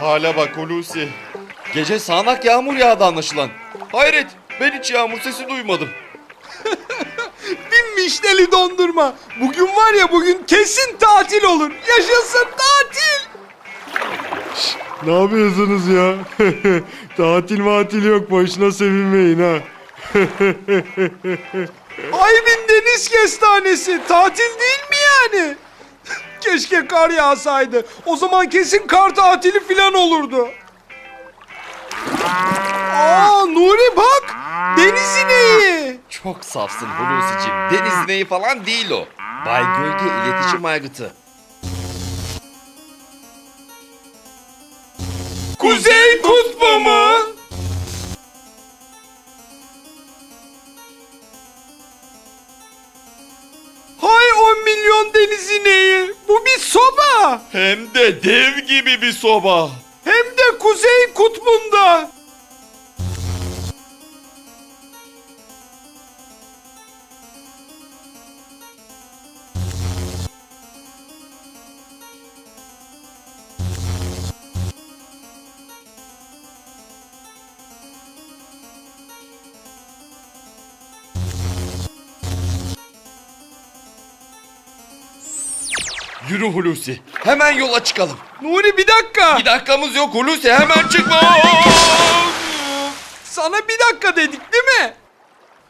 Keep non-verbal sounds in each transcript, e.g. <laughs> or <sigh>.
Şu hale bak Hulusi. Gece sağanak yağmur yağdı anlaşılan. Hayret ben hiç yağmur sesi duymadım. <laughs> Bir mişneli dondurma. Bugün var ya bugün kesin tatil olur. Yaşasın tatil. Ne yapıyorsunuz ya? <laughs> tatil matil yok boşuna sevinmeyin ha. <laughs> Aybin deniz kestanesi. Tatil değil mi yani? Keşke kar yağsaydı. O zaman kesin kar tatili falan olurdu. Aa Nuri bak. Deniz ineği. Çok safsın Hulusi'cim. Deniz ineği falan değil o. Bay Gölge iletişim aygıtı. Kuzey kutbu mu? 10 milyon deniz ineği. Bu bir soba. Hem de dev gibi bir soba. Hem de kuzey kutbunda. Yürü Hulusi. Hemen yola çıkalım. Nuri bir dakika. Bir dakikamız yok Hulusi hemen çıkma. Sana bir dakika dedik değil mi?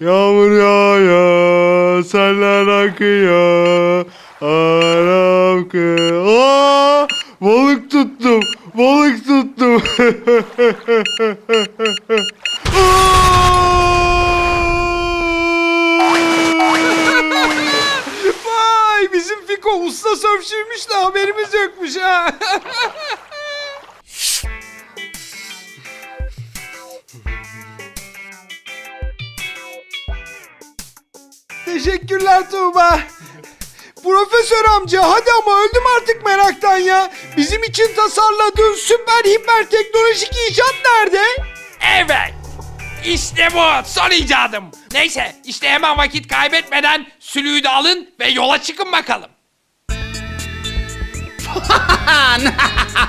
Yağmur yağıyor, seller akıyor. Aram kı. Aa, balık tuttum, balık tuttum. <laughs> Vay bizim Fiko usta sörfçüymüş de haberimiz yokmuş ha. Teşekkürler Tuğba. Profesör amca hadi ama öldüm artık meraktan ya. Bizim için tasarladığın süper hiper teknolojik icat nerede? Evet. İşte bu son icadım. Neyse işte hemen vakit kaybetmeden sülüğü de alın ve yola çıkın bakalım.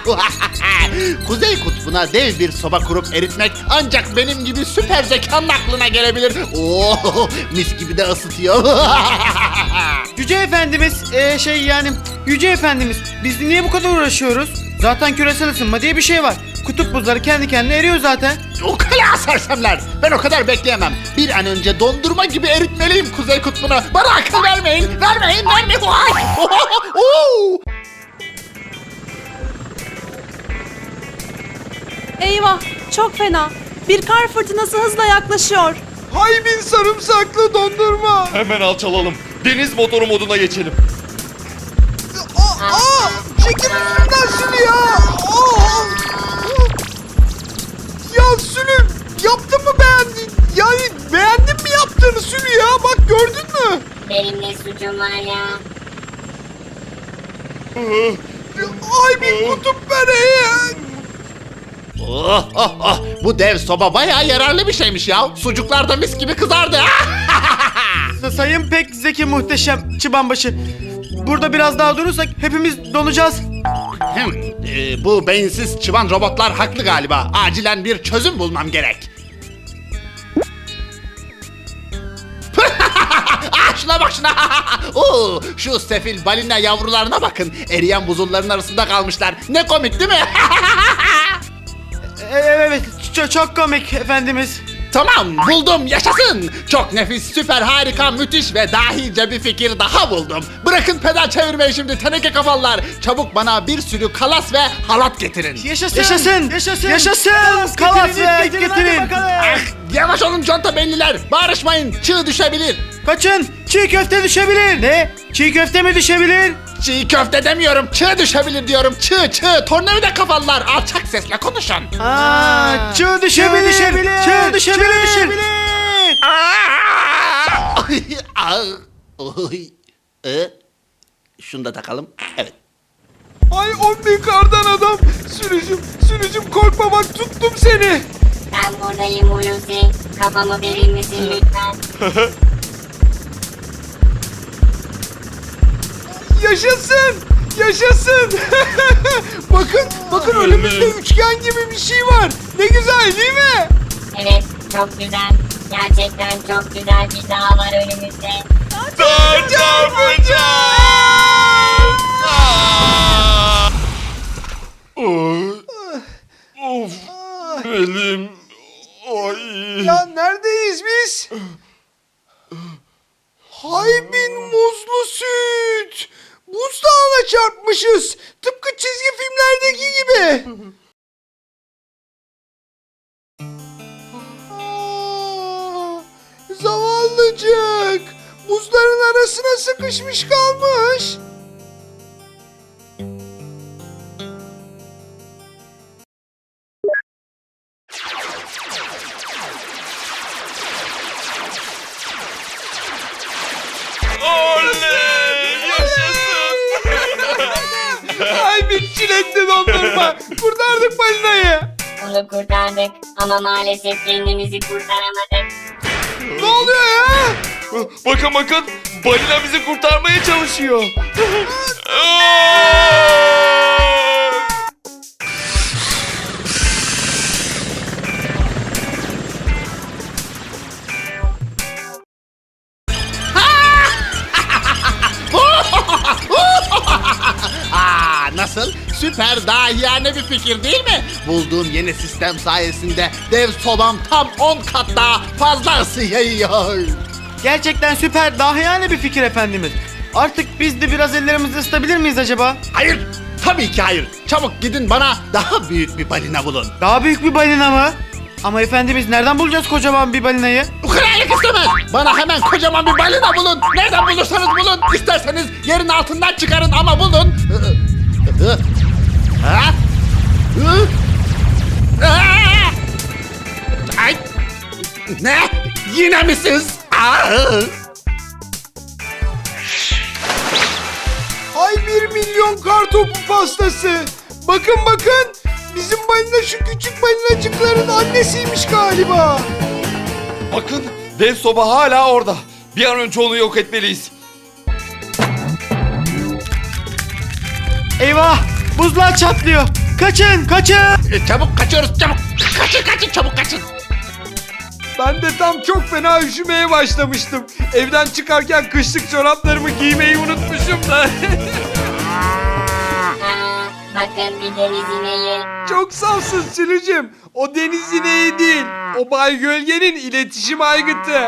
<laughs> Kuzey kutbuna dev bir soba kurup eritmek ancak benim gibi süper zekanın aklına gelebilir. Oo, mis gibi de ısıtıyor. <laughs> Yüce Efendimiz, eee, şey yani Yüce Efendimiz biz niye bu kadar uğraşıyoruz? Zaten küresel ısınma diye bir şey var. Kutup buzları kendi kendine eriyor zaten. O kala sersemler. Ben o kadar bekleyemem. Bir an önce dondurma gibi eritmeliyim Kuzey kutbunu. Bana akıl vermeyin. Vermeyin, vermeyin. Vay! <laughs> Oo! Eyvah, çok fena. Bir kar fırtınası hızla yaklaşıyor. Hay bin sarımsaklı dondurma. Hemen alçalalım. Deniz motoru moduna geçelim. Aa, aa, çekil üstümden Sülü ya. Aa. Yaptın mı beğendin? Yani beğendin mi yaptığını Sülü ya? Bak gördün mü? Benim ne suçum var ya? Ay bir kutup böreği. Oh, oh, oh. Bu dev soba bayağı yararlı bir şeymiş ya. Sucuklar da mis gibi kızardı. <laughs> Sa- Sayın pek zeki muhteşem çıbanbaşı. Burada biraz daha durursak hepimiz donacağız. Hem, e, bu beyinsiz çıban robotlar haklı galiba. Acilen bir çözüm bulmam gerek. Şuna bak şuna. <laughs> Oo, şu sefil balina yavrularına bakın. Eriyen buzulların arasında kalmışlar. Ne komik değil mi? E- <laughs> evet, ç- çok komik efendimiz. tamam buldum yaşasın. Çok nefis, süper, harika, müthiş ve dahice bir fikir daha buldum. Bırakın pedal çevirmeyi şimdi teneke kafalılar. Çabuk bana bir sürü kalas ve halat getirin. Yaşasın, yaşasın, yaşasın. Kalas ve yavaş olun conta belliler. Bağırışmayın. Çığ düşebilir. Kaçın, çiğ köfte düşebilir. Ne? Çiğ köfte mi düşebilir? Çiğ köfte demiyorum. Çığ düşebilir diyorum. Çığ çığ. Tornavida kafalılar. Alçak sesle konuşun. Aa, çığ düşebilir, çığ düşebilir. Ay, ah, oy. E, şunu da takalım. Evet. Ay on bin kardan adam. Sürücüm, sürücüm korkma bak tuttum seni. Ben buradayım Hulusi. Kafamı verir misin lütfen? <laughs> Yaşasın. Yaşasın. <laughs> bakın, bakın önümüzde üçgen gibi bir şey var. Ne güzel değil mi? Evet çok güzel. Gerçekten çok güzel bir dağ var önümüzde. Dağ çarpacağız. Of. Belim. Ay. Ya neredeyiz biz? Haybin muzlu süt. Buzdağına çarpmışız. Tıpkı çizgi filmlerdeki gibi. Zavallıcık. Buzların arasına sıkışmış kalmış. Çilekli dondurma. Kurtardık balinayı. Onu kurtardık ama maalesef kendimizi kurtaramadık. Ne oluyor ya? Bakın bakın. Balina bizi kurtarmaya çalışıyor. <laughs> Aa! Dahiyane bir fikir değil mi? Bulduğum yeni sistem sayesinde dev sobam tam 10 kat daha fazla ısı yayıyor. Gerçekten süper dahiyane bir fikir efendimiz. Artık biz de biraz ellerimizi ısıtabilir miyiz acaba? Hayır, tabii ki hayır. Çabuk gidin bana daha büyük bir balina bulun. Daha büyük bir balina mı? Ama efendimiz nereden bulacağız kocaman bir balinayı? Ukalalık istemez. Bana hemen kocaman bir balina bulun. Nereden bulursanız bulun. İsterseniz yerin altından çıkarın ama bulun. Ha? Hı? Aa! Ay! Ne? Yine mi siz? Aa! Ay bir milyon kartopu pastası. Bakın bakın. Bizim balina şu küçük balinacıkların annesiymiş galiba. Bakın dev soba hala orada. Bir an önce onu yok etmeliyiz. Eyvah! Buzlar çatlıyor. Kaçın, kaçın! E, Çabuk kaçıyoruz çabuk. Kaçın kaçın çabuk kaçın. Ben de tam çok fena üşümeye başlamıştım. Evden çıkarken kışlık çoraplarımı giymeyi unutmuşum da. <laughs> Bakın bir deniz ineği. çok safsın Sülücüm. O deniz ineği değil. O Bay Gölge'nin iletişim aygıtı.